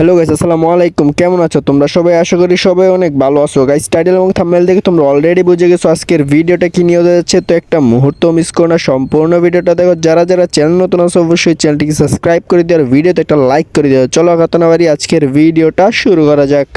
Hello guys আসসালামু আলাইকুম। কেমন আছো তোমরা সবাই? আশা করি সবাই অনেক ভালো আছো। গাইস টাইটেল এবং থাম্বনেল দেখে তোমরা অলরেডি বুঝে গেছো আজকের ভিডিওটা কি নিয়ে যাচ্ছে। তো একটা মুহূর্ত মিস করো না, সম্পূর্ণ ভিডিওটা দেখো। যারা যারা চ্যানেল নতুন আছো, অবশ্যই চ্যানেলটিকে সাবস্ক্রাইব করে দিও আর ভিডিওতে একটা লাইক করে দিও। চলো কথা না বাড়ি আজকের ভিডিওটা শুরু করা যাক।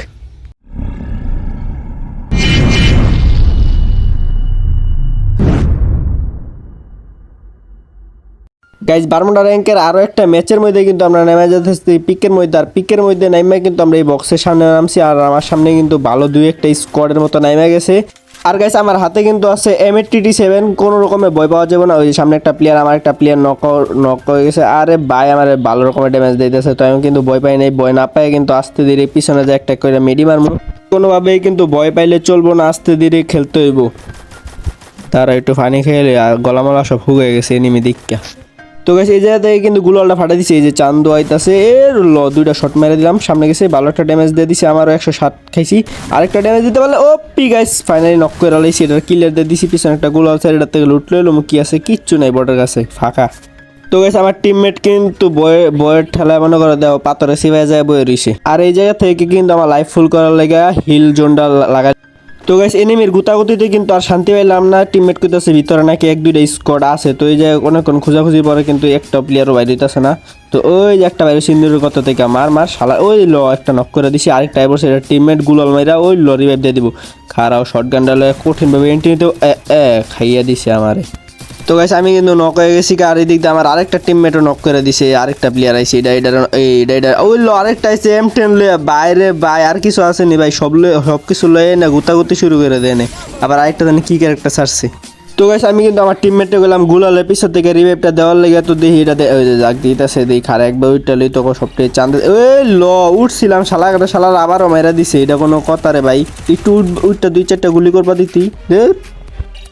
গাইজ বারমুডা র্যাঙ্কের আরও একটা ম্যাচের মধ্যে কিন্তু আমরা নেমে যেতেছি পিকের মধ্যে আর পিকের মধ্যে নাইমে কিন্তু আমরা এই বক্সের সামনে নামছি আর আমার সামনে কিন্তু ভালো দুই একটা স্কোয়াডের মতো নাইমে গেছে। আর গাইস আমার হাতে কিন্তু আছে এম এইট টি সেভেন কোনো রকমের ভয় পাওয়া যাবে না। ওই সামনে একটা প্লেয়ার আমার একটা প্লেয়ার নক নক হয়ে গেছে। আরে ভাই, আমার ভালো রকমের ড্যামেজ দিতেছে, তো আমি কিন্তু ভয় পাই নাই। ভয় না পাই কিন্তু আস্তে ধীরে পিছনে যে একটা করে মেডি মারবো। কোনোভাবেই কিন্তু ভয় পাইলে চলবো না, আস্তে ধীরে খেলতে হইব। তারা একটু পানি খেলে, আর গলামলা সব হুগে গেছে এনিমি দিকটা তো গেছে এই জায়গা থেকে কিন্তু গুলালটা ফাটা দিছে, এই যে চান্দু আইতাছে, এর ল, দুইটা শট মেরে দিলাম, সামনে গেছে, ভালো একটা ড্যামেজ দিয়ে দিছে, আমারও একশো ষাট খাইছি। আরেকটা ড্যামেজ দিতে পারলে O P guys finally knock করে লাইছি এটার কিলার দিয়ে দিছি, পিছনে একটা সাইড এটার থেকে লুট লইলো কি আছে, কিচ্ছু নাই বটের কাছে, ফাঁকা। তো গেছে আমার টিমমেট কিন্তু বয়ে বয়ের ঠেলায় মনে করে, দেও, পাথরে সিভাই যায়, বয়ে রইছে। আর এই জায়গা থেকে কিন্তু আমার লাইফ ফুল করার লেগে হিল জোনটা লাগা তো গাইস এনিমির গুতাগুতিতে কিন্তু আর শান্তি পাইলাম না। টিমমেট করতেছে ভিতরে নাকি এক, দুইটা স্কোয়াড আছে। তো এই যে অনেকক্ষণ খোঁজাখুঁজি পরে কিন্তু একটা প্লেয়ারও বাইরে হইতেছে না। তো ওই যে একটা বাইরে সিন্দুরের কত থেকে, মার মার, শালা, ওই ল, একটা নক করে দিছি। আরেকটা এবার সেটা টিমমেট গুলাল মাইরা ওই ল রিভাইভ দিয়ে দিব। খারাও শর্ট গান্ডালে কঠিনভাবে এন্ট্রি নিতে খাইয়া দিছে আমারে। তো গাইস আমি কিন্তু নক হয়ে গেছি। আর এই দিক দিয়ে আমার আরেকটা টিমমেটও নক করে দিছে। আরেকটা প্লেয়ার আইছে। এটা এটা এইটা এটা ওই লো আরেকটা আইছে এম টেন লয়ে বাইরে বাই, আর কিছু আসেনি ভাই? সব সব কিছু লয়ে না গুতাগুতি শুরু করে দেয় আবার আরেকটা জানি কি ক্যারেক্টার ছাড়ছে। তো গাইস আমি কিন্তু আমার টিমমেটে গেলাম গুলালের পিছন থেকে রিভাইভটা দেওয়ার লেগে তো দেখি এটা দে- ওই যে জাগ দিতেছে, দেখি খারে একবার উঠটা লই তখন সবটাই চাঁদ ওই ল, উঠছিলাম। শালা একটা শালার আবারও মেরা দিছে। এটা কোনো কথা রে ভাই। একটু উঠ- উঠটা দুই চারটা গুলি করবা দিতি।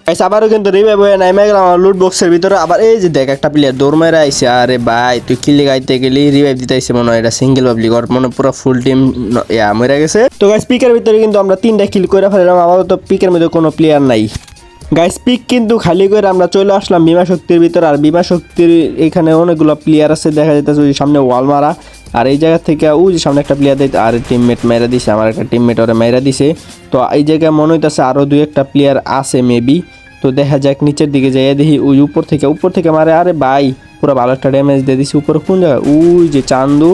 গাইস আবারও কিন্তু রিভাইভ হয়ে নাইমে গেলাম আমার লুট বক্সের ভিতরে। আবার এই যে দেখ, একটা প্লেয়ার দৌড় মেরে আইসে আরে ভাই, তুই কিলে গাইতে গেলি রিভাইভ দিতে আইসে মনে হয়, এটা সিঙ্গেল পাবলিক ওর মনে পুরো ফুল টিম ইয়া মেরে গেছে। তো গাইস পিকের ভিতরে কিন্তু আমরা তিনটা কিল করে ফেললাম তো পিকের মধ্যে কোনো প্লেয়ার নাই। গাইস পিক কিন্তু খালি করে আমরা চলে আসলাম বিমা শক্তির ভিতর। আর বিমা শক্তির এখানে অনেকগুলো প্লেয়ার আছে, দেখা যাইতেছে ওই সামনে ওয়াল মারা আর এই জায়গা থেকে ওই যে সামনে একটা প্লেয়ার দিতে আর টিমমেট মেরা দিছে, আমার একটা টিমমেট ওরা মেরা দিছে। তো এই জায়গায় মনে হইতেছে আরও দুই একটা প্লেয়ার আছে মেবি তো দেখা যাক, নিচের দিকে যাইয়া দেখি, ওই উপর থেকে উপর থেকে মারে, আরে ভাই, পুরো ভালো একটা ড্যামেজ দিয়ে দিছি। উপরে কোন জায়গায়? ওই যে চান্দু।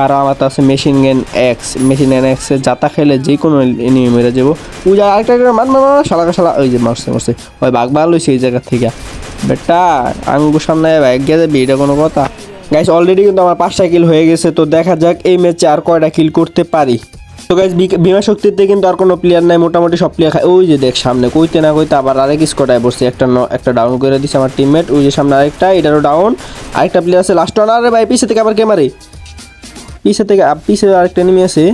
খারাপ আমার আছে machine gun X machine gun এক্সে যাতা খেলে যে কোনো এনিমি মেরে যাব। ওই জায়গা আরেকটা মার মার শালা শালা, ওই যে মারছে মারছে। ওই বাঘ ভালো হয়েছে এই জায়গা থেকে। বেটা, আঙ্গুর সামনে ব্যাগ গিয়ে যাবি এটা কোনো কথা। গাইস অলরেডি কিন্তু আমার পাঁচটা কিল হয়ে গেছে, তো দেখা যাক এই ম্যাচে আর কয়টা কিল করতে পারি। তো গাইজ বিমা শক্তিতে কিন্তু আর কোনো প্লেয়ার নাই, মোটামুটি সব প্লেয়ার খায়। ওই যে দেখ, সামনে কইতে না কইতে আবার আরেক স্কোয়াডায় বসছে একটা একটা ডাউন করে দিছে আমার টিমমেট ওই যে সামনে আরেকটা, এটারও ডাউন আরেকটা প্লেয়ার আছে লাস্ট ওয়ান আরে ভাই, পিছে থেকে আবার কে মারে? পিছে থেকে পিছে আরেকটা নেমে আছে।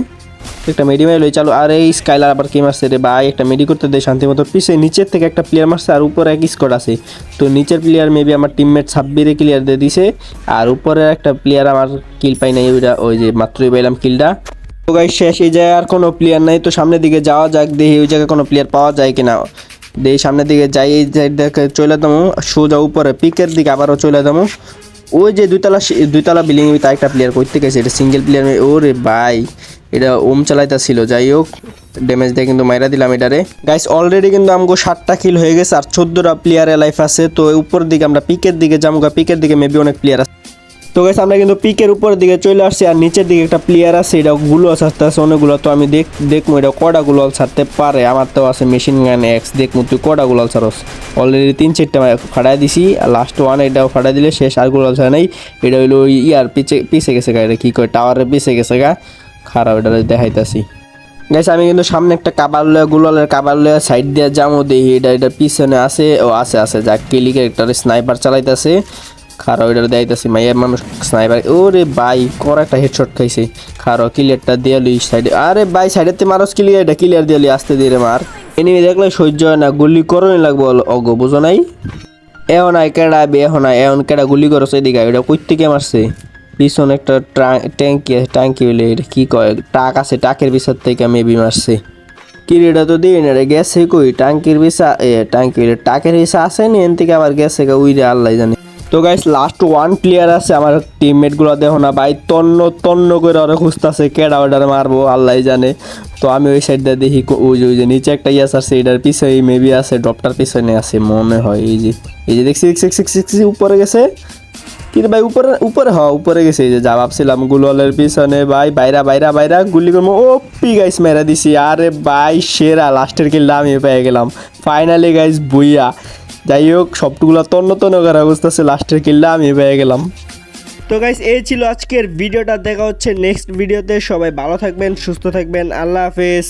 একটা মেডি মাইল চালু, আর এই স্কাইলার আবার কে মারছে রে ভাই, একটা মেডি করতে দেয় শান্তি মতো। পিছে নিচের থেকে একটা প্লেয়ার মারছে, আর উপরে এক স্কোয়াড আছে। তো নিচের প্লেয়ার মেবি আমার টিমমেট ছাব্বিরে ক্লিয়ার দিয়ে দিছে, আর উপরে একটা প্লেয়ার আমার কিল পাই নাই, ওইটা ওই যে মাত্রই পাইলাম কিলটা তো গাইস শেষ এই জায়গায় আর কোনো প্লেয়ার নাই, তো সামনের দিকে যাওয়া যাক, দেখি ওই জায়গায় কোনো প্লেয়ার পাওয়া যায় কিনা। দেখি সামনের দিকে যাই, এই জায়গায় চলে যাব, সোজা উপরে পিকের দিকে আবারও চলে যাব। ওই যে দুইতলা দুইতলা বিল্ডিং তা ভিতরে একটা প্লেয়ার করতে গেছে, এটা সিঙ্গেল প্লেয়ার ও রে ভাই, এটা ওম চালাইতা ছিল যাই হোক ড্যামেজ দিয়ে কিন্তু মাইরা দিলাম এটারে। গাইস অলরেডি কিন্তু আমগো সাতটা কিল হয়ে গেছে, আর চোদ্দোটা প্লেয়ারের লাইফ আছে, তো উপর দিকে আমরা পিকের দিকে যাব পিকের দিকে মেবি অনেক প্লেয়ার আছে। তো গাইস আমরা কিন্তু পিকের উপরের দিকে চলে আসছি আর নিচের দিকে একটা প্লেয়ার আছে, এটা গুলো ছাড়তে আছে অনেকগুলো তো আমি দেখ দেখব এটা কটা গুলো ছাড়তে পারে? আমার তো আছে মেশিন গান এক্স দেখব তুই কটা গুলো ছাড়স? অলরেডি তিন চারটা ফাটাই দিছি, আর লাস্ট ওয়ান এটাও ফাটাই দিলে শেষ, আরগুলো ছাড়া নাই। এটা হইল ইয়ার পিছে পিছে গেছে গা, এটা কি করে টাওয়ারে পিছে গেছে গা। খারাপ, এটা দেখাইতাছি। গাইস আমি কিন্তু সামনে একটা কাবার লয়ে গুলালের কাবার লয়ে সাইড দিয়ে যাব দেখি এটা এটা পিছনে আছে, ও আছে আছে যা কিলিকে একটা স্নাইপার চালাইতেছে। খারো এটা দেখাইতেছি মাইয়ার মানুষ স্নাইপার ওরে ভাই কর একটা হেডশট খাইছে খারো ক্লিয়ারটা দিয়ে লই সাইডে আরে ভাই সাইডেতে মারস ক্লিয়ার এটা ক্লিয়ার দিয়ে আস্তে দিয়ে মার এনিমি দেখলে সহ্য হয় না গুলি করোই লাগবো অগো বুঝো নাই এখন নাই কেডা বে এখন আই এখন কেডা গুলি করছে এদিকে এটা কই থেকে মারছে পিছনে একটা ট্যাঙ্কি আছে ট্যাঙ্কি বলে এটা কি কয় টাক আছে টাকের পিছর থেকে মেবি মারছে কিরিটা তো দিই না রে গেছে কই টাঙ্কির বিষা এ টাঙ্কি টাকের বিষা আছে নি এন থেকে আবার গেছে উইরে আল্লাহ জানে তো গাইস লাস্ট ওয়ান প্লেয়ার আছে আমার টিমমেটগুলো দেখো না ভাই তন্ন তন্ন করে ওরা খুঁজতেছে কেডা অর্ডার মারবো আল্লাহ জানে। তো আমি ওই সাইড দিয়ে দেখি ওই যে নিচে একটা ইয়াস আছে এটার পিছনে মেবি আছে ড্রপটার পিছনে আছে মনে হয় এই যে এই যে দেখছি দেখছি, উপরে গেছে। কিন্তু ভাই উপরে উপরে হ উপরে গেছে এই যে যা ভাবছিলাম গুলওয়ালের পিছনে ভাই বাইরা বাইরা বাইরা গুলি করব ও পি গাইস মেরা দিছি আরে ভাই সেরা লাস্টের কিলটা আমি পেয়ে গেলাম। Finally guys booyah. যাই হোক সবটুগুলো তন্ন তন্ন অবস্থা আছে লাস্টের কিল্লা আমি পেয়ে গেলাম। তো গাইস এই ছিল আজকের ভিডিওটা, দেখা হচ্ছে নেক্সট ভিডিওতে সবাই ভালো থাকবেন, সুস্থ থাকবেন, আল্লাহ হাফেজ।